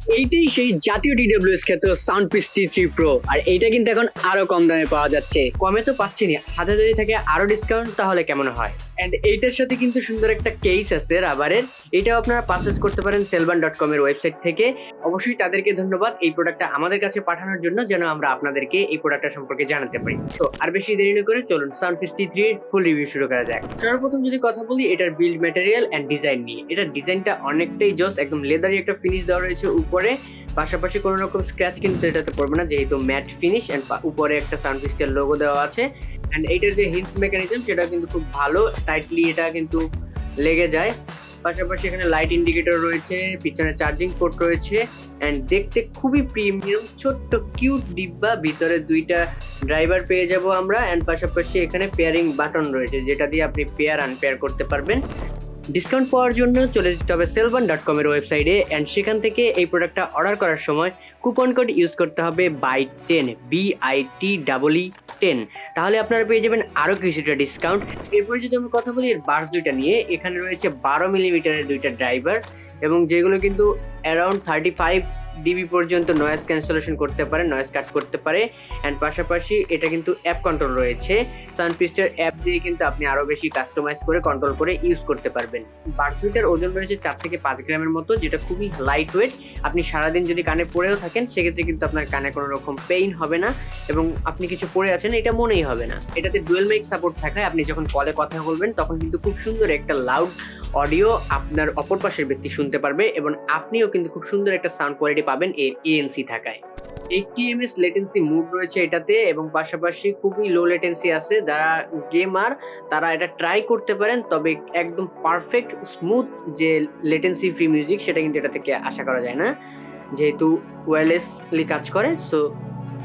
এইটাই সেই জাতীয় টিডব্লিউএস খ্যাত Soundpeats T three pro আর এইটা কিন্তু এখন আরও কম দামে পাওয়া যাচ্ছে। কমে তো পাচ্ছি না সাথে যদি থাকে আরও ডিসকাউন্ট তাহলে কেমন হয়? অ্যান্ড এইটার সাথে কিন্তু সুন্দর একটা কেস আছে রাবারের। এটাও আপনারা পারচেস করতে পারেন সেলবান ডট কম এর ওয়েবসাইট থেকে। অবশ্যই তাদেরকে ধন্যবাদ এই প্রোডাক্টটা আমাদের কাছে পাঠানোর জন্য যেন আমরা আপনাদেরকে এই প্রোডাক্টটা সম্পর্কে জানাতে পারি। তো আর বেশি দেরি না করে চলুন Soundpeats T three full review শুরু করা যাক। সর্বপ্রথম যদি কথা বলি এটার বিল্ড ম্যাটেরিয়াল অ্যান্ড ডিজাইন নিয়ে। এটার ডিজাইনটা অনেকটাই জস একদম লেদারি একটা ফিনিশ দেওয়া রয়েছে উপরে পাশাপাশি কোনো রকম স্ক্র্যাচ কিন্তু এটাতে পড়বে না, যেহেতু ম্যাট ফিনিশ অ্যান্ড উপরে একটা সাউন্ড পিস্টের লোগো দেওয়া আছে। অ্যান্ড এইটার যে হিন্স মেকানিজম সেটা কিন্তু খুব ভালো টাইটলি এটা কিন্তু লেগে যায়। পাশাপাশি এখানে লাইট ইন্ডিকেটর রয়েছে, পিছনে চার্জিং পোর্ট রয়েছে অ্যান্ড দেখতে খুবই প্রিমিয়াম ছোট্ট কিউট ডিব্বা, ভিতরে দুইটা ড্রাইভার পেয়ে যাব আমরা। অ্যান্ড পাশাপাশি এখানে পেয়ারিং বাটন রয়েছে, যেটা দিয়ে আপনি পেয়ার আনপেয়ার করতে পারবেন। ডিসকাউন্ট পাওয়ার জন্য চলে যেতে হবে সেলবান ডট কমের ওয়েবসাইটে অ্যান্ড সেখান থেকে এই প্রোডাক্টটা অর্ডার করার সময় কুপন কোড ইউজ করতে হবে by ten B I T double E ten তাহলে আপনারা পেয়ে যাবেন আরও কিছুটা ডিসকাউন্ট এরপরে যদি আমি কথা বলি এর বার্স দুইটা নিয়ে, এখানে রয়েছে বারো মিলিমিটারের দুইটা ড্রাইভার এবং যেগুলো কিন্তু অ্যারাউন্ড থার্টি ফাইভ ডিবি পর্যন্ত নয়েজ ক্যান্সেলেশন করতে পারে নয়েজ কাট করতে পারে। অ্যান্ড পাশাপাশি এটা কিন্তু অ্যাপ কন্ট্রোল রয়েছে। সানপিস্টের অ্যাপ দিয়ে কিন্তু আপনি আরও বেশি কাস্টমাইজ করে কন্ট্রোল করে ইউজ করতে পারবেন। বার্স দুইটার ওজন রয়েছে চার থেকে পাঁচ গ্রামের মতো, যেটা খুবই লাইট ওয়েট আপনি সারাদিন যদি কানে পড়েও থাকেন, সেক্ষেত্রে কিন্তু আপনার কানে কোনো রকম পেইন হবে না। এবং আপনি কিছু পড়ে আছেন, এটা মনেই হবে না। এটাতে ডুয়েল মাইক সাপোর্ট থাকায় আপনি যখন কলে কথা বলবেন, তখন কিন্তু খুব সুন্দর একটা লাউড অডিও আপনার অপর পাশের ব্যক্তি শুনতে পারবে এবং আপনিও কিন্তু খুব সুন্দর একটা সাউন্ড কোয়ালিটি পাবেন এই এএনসি থাকায়। এইটটি এমএস লেটেন্সি মুড রয়েছে এটাতে এবং পাশাপাশি খুবই লো লেটেন্সি আছে। যারা গেমার তারা এটা ট্রাই করতে পারেন, তবে একদম পারফেক্ট স্মুথ যে লেটেন্সি ফ্রি মিউজিক সেটা কিন্তু এটা থেকে আশা করা যায় না। যেহেতু ওয়্যারলেসলি কাজ করে সো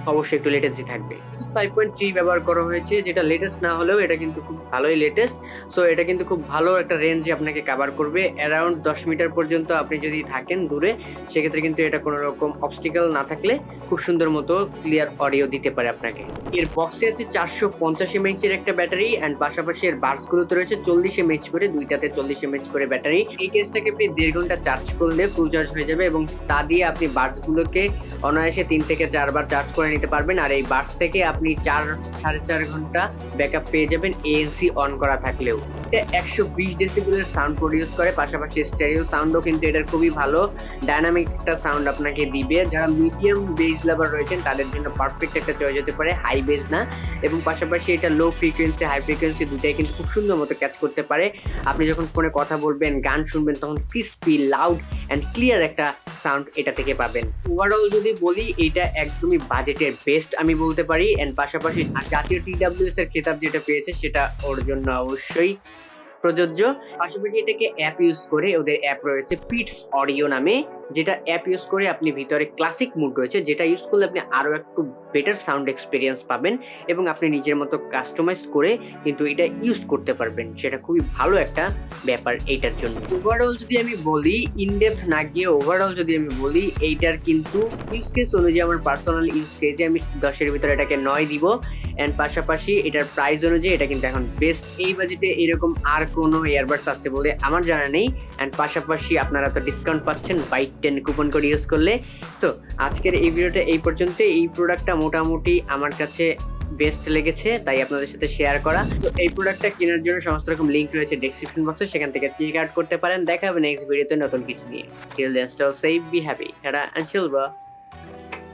অবশ্যই একটু লেটেন্সি থাকবে। ফাইভ পয়েন্ট থ্রি ব্যবহার করা হয়েছে, যেটা লেটেস্ট না হলেও এটা কিন্তু খুব ভালোই লেটেস্ট সো এটা কিন্তু খুব ভালো একটা রেঞ্জে আপনাকে কাভার করবে। অ্যারাউন্ড দশ মিটার পর্যন্ত আপনি যদি থাকেন দূরে, সেক্ষেত্রে কিন্তু এটা কোনো রকম অবস্টিক্যাল না থাকলে খুব সুন্দর মতো ক্লিয়ার অডিও দিতে পারে আপনাকে। এর বক্সে আছে চারশো পঞ্চাশ এমএইচের একটা ব্যাটারি অ্যান্ড পাশাপাশি এর বার্সগুলোতে রয়েছে চল্লিশ এমএইচ করে, দুইটাতে চল্লিশ এমএইচ করে ব্যাটারি এই কেসটাকে আপনি দেড় ঘণ্টা চার্জ করলে ফুল চার্জ হয়ে যাবে এবং তা দিয়ে আপনি বার্সগুলোকে অনায়াসে তিন থেকে চারবার চার্জ করে নিতে পারবেন। আর এই বার্স থেকে আপনি চার সাড়ে চার ঘণ্টা ব্যাকআপ পেয়ে যাবেন এএনসি অন করা থাকলেও। এটা একশো বিশ ডেসিবেলের সাউন্ড প্রডিউস করে, পাশাপাশি স্টেরিও সাউন্ডও কিন্তু এটার খুবই ভালো। ডাইনামিক একটা সাউন্ড আপনাকে দিবে। যারা মিডিয়াম বেস লাভার রয়েছেন, তাদের জন্য পারফেক্ট একটা চয়েস হতে পারে হাই বেস না। এবং পাশাপাশি এটা লো ফ্রিকোয়েন্সি হাই ফ্রিকোয়েন্সি দুটাই কিন্তু খুব সুন্দর মতো ক্যাচ করতে পারে। আপনি যখন ফোনে কথা বলবেন, গান শুনবেন, তখন ক্রিস্পি লাউড অ্যান্ড ক্লিয়ার একটা সাউন্ড এটা থেকে পাবেন। ওভারঅল যদি বলি, এটা একদমই বাজেটের বেস্ট আমি বলতে পারি। অ্যান্ড পাশাপাশি জাতীয় টিডাব্লিউএস এর খেতাব যেটা পেয়েছে, সেটা ওর জন্য অবশ্যই। প্রযোজ্য। পাশাপাশি এটাকে অ্যাপ ইউজ করে ওদের অ্যাপ রয়েছে পিটস অডিও নামে। যেটা অ্যাপ ইউজ করে আপনি ভিতরে ক্লাসিক মুড রয়েছে, যেটা ইউজ করলে আপনি আরও একটু বেটার সাউন্ড এক্সপিরিয়েন্স পাবেন এবং আপনি নিজের মতো কাস্টমাইজ করে কিন্তু এটা ইউজ করতে পারবেন। সেটা খুবই ভালো একটা ব্যাপার এইটার জন্য। ওভারঅল যদি আমি বলি ইনডেপথ না গিয়ে ওভারঅল যদি আমি বলি, এইটার কিন্তু ইউজ কেস অনুযায়ী আমার পার্সোনাল ইউজ কেসে আমি দশের ভিতরে এটাকে নয় দিব। অ্যান্ড পাশাপাশি এটার প্রাইস অনুযায়ী এটা কিন্তু এখন বেস্ট এই বাজেটে এরকম আর কোনো ইয়ারবাডস আছে বলে আমার জানা নেই। অ্যান্ড পাশাপাশি আপনারা তো ডিসকাউন্ট পাচ্ছেন bike ten coupon code use করলে। সো আজকের এই ভিডিওটা এই পর্যন্ত এই প্রোডাক্টটা মোটামুটি আমার কাছে বেস্ট লেগেছে, তাই আপনাদের সাথে শেয়ার করা। তো এই প্রোডাক্টটা কেনার জন্য সমস্ত রকম লিঙ্ক রয়েছে ডিসক্রিপশন বক্সে সেখান থেকে চেক আউট করতে পারেন। দেখা হবে নেক্সট ভিডিওতে নতুন কিছু নিয়ে। Till then stay safe be happy হ্যাঁ আনসিল